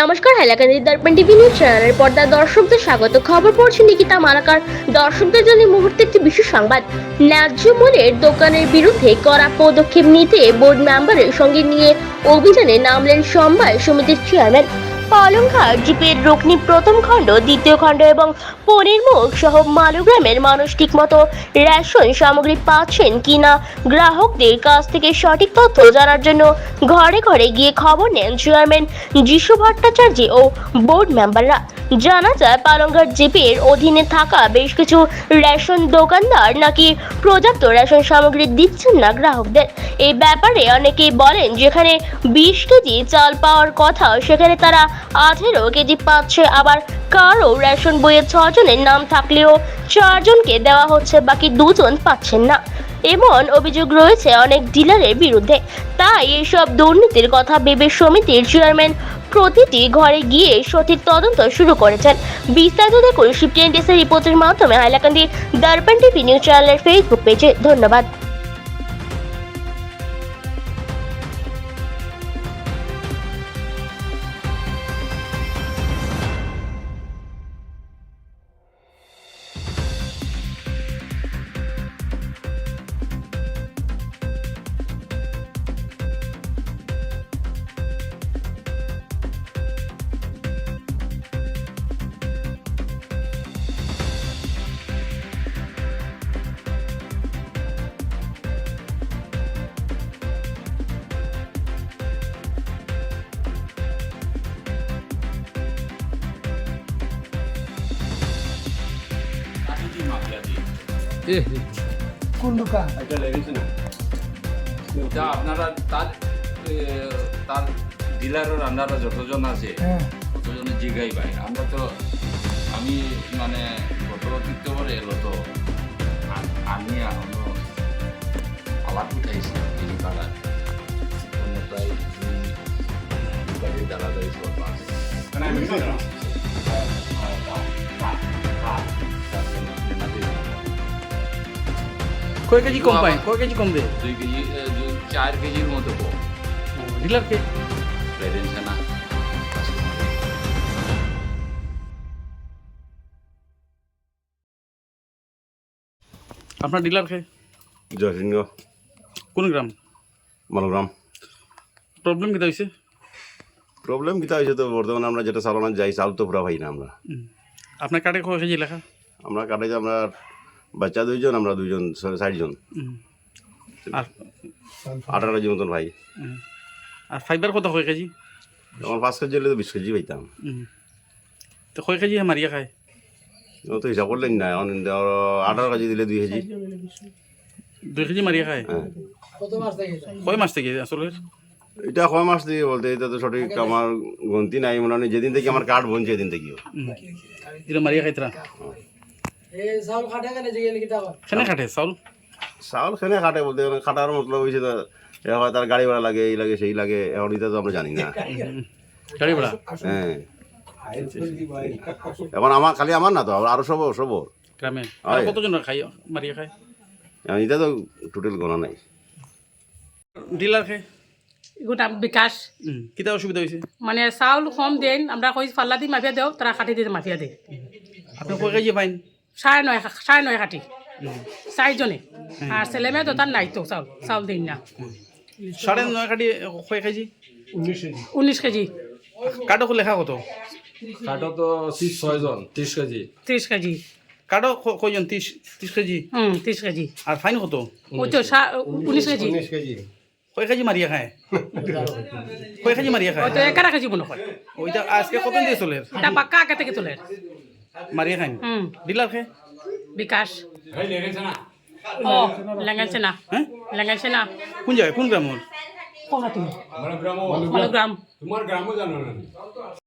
নমস্কার হেলাকান্দি দর্পণ TV news চ্যানেলের পর্দা দর্শকদের স্বাগত। খবর পড়ছে নিকিতা মালাকার। দর্শকদের জন্য মুহূর্তে একটি বিশেষ সংবাদ। ন্যায্য মূল্যের দোকানের বিরুদ্ধে কড়া পদক্ষেপ নিতে বোর্ড মেম্বারের সঙ্গে নিয়ে অভিযানে নামলেন সমবায় সমিতির চেয়ারম্যান পালংঘাট, জিপের রুকনি প্রথম খণ্ড, দ্বিতীয় খণ্ড এবং পনির মুখ সহ মালুগ্রামের মানুষ ঠিকমতো রেশন সামগ্রী পাচ্ছেন কিনা, গ্রাহকদের কাছ থেকে সঠিক তথ্য জানার জন্য ঘরে ঘরে গিয়ে খবর নেন চেয়ারম্যান যিশু ভট্টাচার্য ও বোর্ড মেম্বাররা জানা যায় পালংঘাট জিপির অধীনে থাকা বেশ কিছু রেশন দোকানদার নাকি পর্যাপ্ত রেশন সামগ্রী দিচ্ছেন না গ্রাহকদের। এই ব্যাপারে অনেকেই বলেন, যেখানে বিশ কেজি চাল পাওয়ার কথা, সেখানে তারা আঠেরো কেজি পাচ্ছে। আবার কারও রেশন বইয়ে ছজনের নাম থাকলেও চারজনকে দেওয়া হচ্ছে, বাকি দুজন পাচ্ছেন না। এমন অভিযোগ রয়েছে অনেক ডিলারের বিরুদ্ধে। তাই এইসব দুর্নীতির কথা ভেবে সমিতির চেয়ারম্যান প্রতিটি ঘরে গিয়ে সঠিক তদন্ত শুরু করেছেন। বিস্তারিত দেখুন এর রিপোর্টের মাধ্যমে। হাইলাকান্দি দর্পণ টিভি নিউজ চ্যানেলের ফেসবুক পেজে ধন্যবাদ। কোন দোকান? এটা লেগেছে না। যা আপনারা তার তার ডিলারের আন্ডারে যতজন আছে হ্যাঁ। ততজনে জিগাই ভাই। আমরা তো আমি মানে গত অতীতবারে এলো তো আমি এখনও আলাপ উঠাইছি এই পাড়া মানে প্রায় দুই দাঁড়া দাঁড়িয়ে কয় কেজি কম পায়? কয় কেজি কম দেয়? দুই কেজি চার কেজির মতো কম। ডিলারকে না। আপনার ডিলারকে জয়সিংহ কোন গ্রাম? মালগ্রাম। প্রবলেম কিতা হয়েছে প্রবলেম কিতা হয়েছে তো বর্তমানে আমরা যেটা চালানো যাই চাল তো পুরা পাই না আমরা। আপনার কার্ডে কয় কেজি লেখা? আমরা কাটে যে আমরা বাচ্চা দুইজন আমরা দুইজন ষাটজন। আর আঠারো কেজি মতন ভাই। আর ফাইবার কত কয় কেজি? আমার পাঁচ কেজি হলে তো বিশ কেজি পাইতাম। তো কয় কেজি মারিয়া খায়? ও তো হিসাব করলেন না এখন আঠারো কেজি দিলে দুই কেজি। দুই কেজি মারিয়া খায়? হ্যাঁ। কত মাস থেকে কয় মাস থেকে আসলে? এটা কয় মাস দিয়ে বলতে এটা তো সঠিক আমার গন্তি নাই মনে হয় যেদিন থেকে আমার কার্ড বনছে এদিন থেকেও। এটা মারিয়া খাইতরা চাউল খাটে কেন জিগে লিখি কেনে চাউল? চাউল খেনে খাটে বলতে গেলে খাটার মতলব হয়েছে তো এ হয় তার গাড়ি ভাড়া লাগে এই লাগে সেই লাগে এখন এটা তো আমরা জানি না। গাড়ি ভাড়া। হ্যাঁ এখন আমার খালি আমার না তো আরও সব সব গ্রামে কতজন খাই মারিয়া খায়? এটা তো টোটাল গণা নাই। ডিলার খায়? গোটা বিকাশ। কিতা অসুবিধা হয়েছে মানে চাউল কম দেন আমরা কই পাল্লা দি মাফিয়া দেও তারা কাটি দিয়ে মাফিয়া দে। আপনি কেজি পাইন সাড়ে নয় সাড়ে নয় কাটি চারজনে আর ছেলে মেয়ে তো তার নাই তো চাউল চাউল দিন না। সাড়ে নয় কাটি কয় কেজি? উনিশ কেজি। কার্ডও লেখা কত? কাটো তো ছয়জন ত্রিশ কেজি। ত্রিশ কেজি। কার্ডও ক- কয়জন? ত্রিশ ত্রিশ কেজি? হুম ত্রিশ কেজি। আর ফাইন কত? ওই তো সা- উনিশ কেজি। কয় কেজি মারিয়া খায়? কয় কেজি মারিয়া খায়? ওই তো কেজি মনে হয় ওইটা আজকে কত দিয়ে চলে? এটা পাক্কা আগে থেকে তোলে মারিয়া হুম। ডিলার খে। বিকাশ। ও লেঙ্গাইছে না হ্যাঁ লেঙ্গাইছে না কোন জায়গায় কোন গ্রাম কোন গ্রাম তোমার গ্রামও জানো না